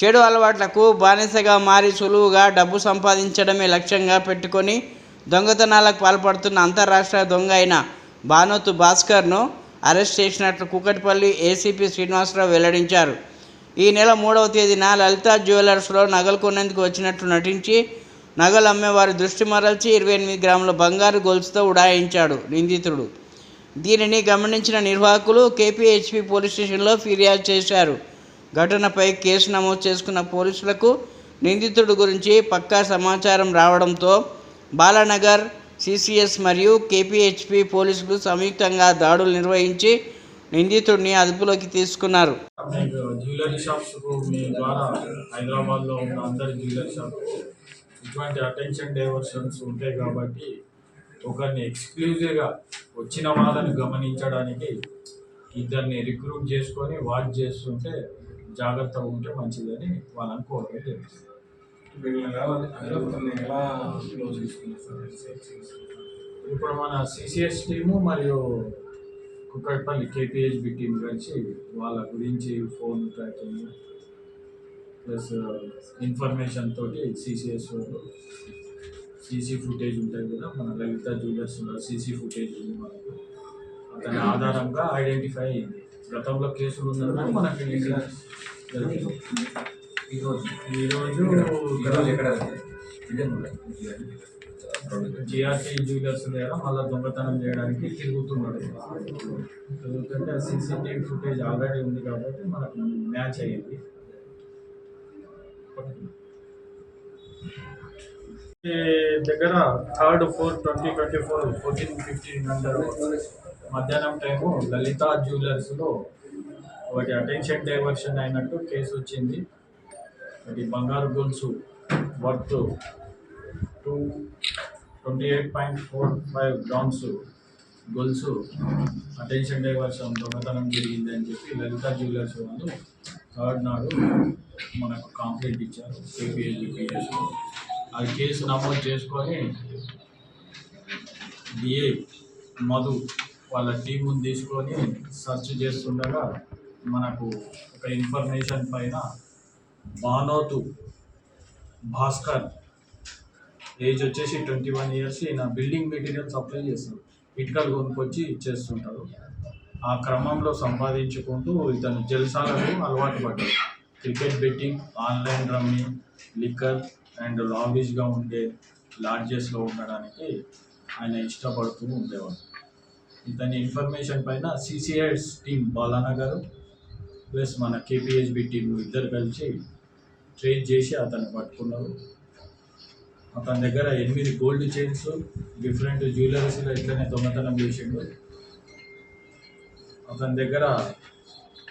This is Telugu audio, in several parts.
చెడు అలవాట్లకు బానిసగా మారి సులువుగా డబ్బు సంపాదించడమే లక్ష్యంగా పెట్టుకొని దొంగతనాలకు పాల్పడుతున్న అంతర్రాష్ట్ర దొంగ అయిన భానోత్ భాస్కర్ను అరెస్ట్ చేసినట్లు కూకట్పల్లి ఏసీపీ శ్రీనివాసరావు వెల్లడించారు. ఈ నెల మూడవ తేదీన లలిత జ్యువెలర్స్లో నగలు కొనేందుకు వచ్చినట్లు నటించి నగలు అమ్మేవారి దృష్టి మరల్చి ఇరవై ఎనిమిది గ్రాముల బంగారు గొలుసుతో ఉడాయించాడు నిందితుడు. దీనిని గమనించిన నిర్వాహకులు కేపీహెచ్పి పోలీస్ స్టేషన్లో ఫిర్యాదు చేశారు. ఘటనపై కేసు నమోదు చేసుకున్న పోలీసులకు నిందితుడి గురించి పక్కా సమాచారం రావడంతో బాలానగర్ సిసిఎస్ మరియు కేపీహెచ్పి పోలీసులు సంయుక్తంగా దాడులు నిర్వహించి నిందితుడిని అదుపులోకి తీసుకున్నారు. జ్యువెలరీ షాప్స్ మీ ద్వారా హైదరాబాద్లో ఉన్న అందరి జ్యువెలరీ షాప్స్ ఇటువంటి అటెన్షన్ డైవర్షన్స్ ఉంటాయి కాబట్టి ఒకరిని ఎక్స్క్లూజివ్గా వచ్చిన వాళ్ళని గమనించడానికి ఇద్దరిని రిక్రూట్ చేసుకొని వాచ్ చేస్తుంటే జాగ్రత్తగా ఉంటే మంచిదని వాళ్ళని కోరడం జరుగుతుంది. ఇప్పుడు మన సిసిఎస్ టీము మరియు కుక్కట్పల్లి కేపీహెచ్బి టీం కలిసి వాళ్ళ గురించి ఫోన్ ట్రాకింగ్ ప్లస్ ఇన్ఫర్మేషన్ తోటి సిసిఎస్ వాళ్ళు సీసీ ఫుటేజ్ ఉంటుంది కదా మన లలిత జ్యువెలర్స్లో సీసీ ఫుటేజ్ ఉంది మనకు. అతని ఆధారంగా ఐడెంటిఫై అయింది. గతంలో కేసులు ఉన్నప్పుడు మనకి. ఈరోజు. ఈరోజు జిఆర్టీ జ్యువెలర్స్ దగ్గర మళ్ళీ దొంగతనం చేయడానికి తిరుగుతున్నాడు. తిరుగుతుంటే సీసీటీవీ ఫుటేజ్ ఆల్రెడీ ఉంది కాబట్టి మనకు మ్యాచ్ అయ్యింది. దగ్గర third four twenty twenty four fourteen fifteen అంటారు. మధ్యాహ్నం టైము లలిత జ్యువెలర్స్లో ఒకటి అటెన్షన్ డైవర్షన్ అయినట్టు కేసు వచ్చింది. అది బంగారు గొలుసు worth two twenty eight point four five grams గొలుసు అటెన్షన్ డైవర్షన్ దొంగతనం జరిగింది అని చెప్పి లలిత జ్యువెలర్స్ వాళ్ళు థర్డ్ నాడు మనకు కంప్లైంట్ ఇచ్చారు. కేపీఎస్లో అది కేసు నమోదు చేసుకొని డిఏ మధు వాళ్ళ టీముని తీసుకొని సెర్చ్ చేస్తుండగా మనకు ఒక ఇన్ఫర్మేషన్ పైన బానోతు భాస్కర్ ఏజ్ వచ్చేసి ట్వంటీ వన్ ఇయర్స్ ఈయన బిల్డింగ్ మెటీరియల్ సప్లై చేస్తారు ఇటుకలు కొనుక్కొచ్చి ఇచ్చేస్తుంటాడు ఆ క్రమంలో సంపాదించుకుంటూ ఇతను జల్సాలకు అలవాటు పడ్డాడు. Cricket betting online rummy liquor and లాబీస్గా ఉండే లాడ్జెస్లో ఉండడానికి ఆయన ఇష్టపడుతూ ఉండేవాడు. ఇతని ఇన్ఫర్మేషన్ పైన సిసిఐస్ టీం బాలానగర్ ప్లస్ మన కేపీహెచ్బి టీం ఇద్దరు కలిసి ట్రేస్ చేసి అతన్ని పట్టుకున్నారు. అతని దగ్గర ఎనిమిది గోల్డ్ చైన్స్ డిఫరెంట్ జ్యువెలరీస్లో ఇట్లనే దొంగతనం చేసిండు. అతని దగ్గర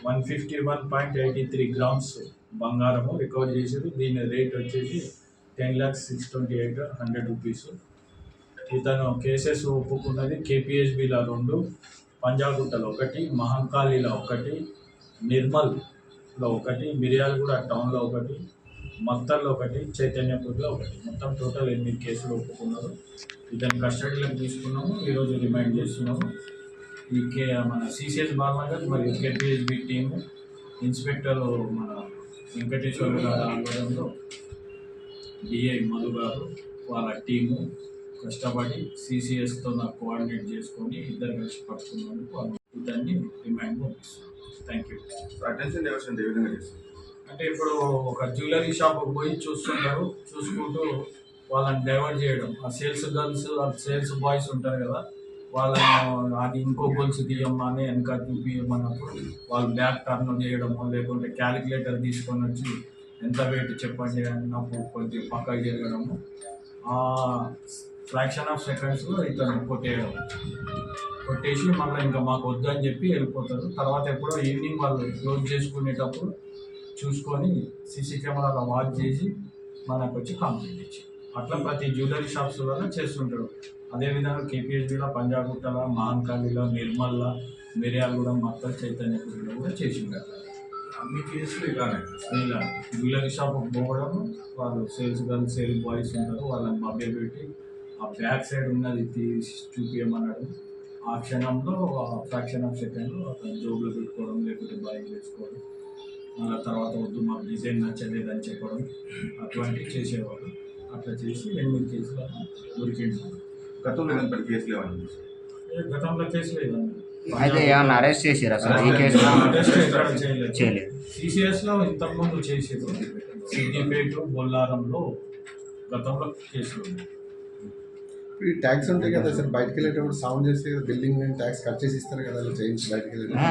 one fifty one point eighty three grams బంగారము రికవర్ చేసారు దీని రేట్ వచ్చేసి ten lakhs six twenty eight hundred rupees. ఇతను కేసెస్ ఒప్పుకున్నది కేపీహెచ్బిలో రెండు పంజాగుట్టలో ఒకటి మహంకాళిలో ఒకటి నిర్మల్లో ఒకటి మిర్యాలగూడ టౌన్లో ఒకటి మత్తల్లో ఒకటి చైతన్యపూర్లో ఒకటి. మొత్తం టోటల్ ఎనిమిది కేసులు ఒప్పుకున్నారు. ఇతని కస్టడీలోకి తీసుకున్నాము ఈరోజు రిమైండ్ చేస్తున్నాము. ఈ కే మన సిసిఎస్ బాలనగర్ మరియు కేపీహెచ్బి టీము ఇన్స్పెక్టర్ మన వెంకటేశ్వర గారి ఆధ్వర్యంలో డిఐ మధు గారు వాళ్ళ టీము కష్టపడి సిసిఎస్తో నాకు కోఆర్డినేట్ చేసుకొని ఇద్దరు కలిసి పట్టుకున్నందుకు వాళ్ళు ఇద్దరిని రిమైండ్ పంపిస్తున్నాం థ్యాంక్ యూ అటెన్షన్ డైవర్షన్ ఏ విధంగా చేస్తారు? అంటే ఇప్పుడు ఒక జ్యువెలరీ షాప్ పోయి చూస్తుంటారు చూసుకుంటూ వాళ్ళని డైవర్ట్ చేయడం. ఆ సేల్స్ గర్ల్స్ ఆ సేల్స్ బాయ్స్ ఉంటారు కదా వాళ్ళని అది ఇంకో గొలుసు తీయమ్మని వెనక చూపియమన్నప్పుడు వాళ్ళు బ్యాక్ టర్న్ చేయడము లేకుంటే క్యాలిక్యులేటర్ తీసుకొని వచ్చి ఎంత వెయిట్ చెప్పండి అన్నప్పుడు కొద్దిగా పక్కకి జరగడము ఆ ఫ్రాక్షన్ ఆఫ్ సెకండ్స్లో ఇతను కొట్టేయడం. కొట్టేసి మళ్ళీ ఇంకా మాకు వద్దని చెప్పి వెళ్ళిపోతారు. తర్వాత ఎప్పుడో ఈవినింగ్ వాళ్ళు క్లోజ్ చేసుకునేటప్పుడు చూసుకొని సీసీ కెమెరాలో వాచ్ చేసి మనకు వచ్చి కంప్లైంట్ ఇచ్చి. అట్లా ప్రతి జ్యువెలరీ షాప్స్ వల్ల చేస్తుంటాడు అదేవిధంగా కేపీహెచ్బిలో పంజాగుట్టల మహంకాళిలో నిర్మల్ల మిర్యాలగూడ మొత్తం చైతన్యపురిలో కూడా చేసిండు అట్లా అన్ని కేసులు ఇలానే. ఇలా జ్యువెలరీ షాప్ పోవడం వాళ్ళు సేల్స్ గర్ల్స్ సేల్ బాయ్స్ ఉంటారు వాళ్ళని మభ్య పెట్టి ఆ బ్యాక్ సైడ్ ఉన్నది తీసి చూపించమన్నాడు ఆ క్షణంలో ఫ్రాక్షన్ ఆఫ్ సెకండ్లో అతను జోబులో పెట్టుకోవడం లేకపోతే బాయ్ చేసుకోవడం మళ్ళీ తర్వాత వద్దు మాకు డిజైన్ నచ్చలేదు అని చెప్పడం అటువంటివి చేసేవాడు. అట్లా చేసి ఎనిమిది కేసులు దొరికింది. గతంలో ఏదైనా కేసులు లేవండి ఏ గతంలో కేసులు ఇవన్నీ అయితే ఏమన్నా అరెస్ట్ చేసిరా సార్? ఈ కేసులో చేయలేదు. సిసిఎస్లో ఇంతకుముందు చేసేది సిద్దిపేట బొల్లారంలో గతంలో కేసులు ఉన్నాయి. ఈ ట్యాక్స్ ఉంటాయి కదా సార్ బయటకు వెళ్ళేటప్పుడు సౌండ్ చేస్తే కదా బిల్డింగ్ మీద ట్యాక్స్ కట్ చేసి ఇస్తారు కదా అలా చేయించి బయటకు వెళ్ళేటప్పుడు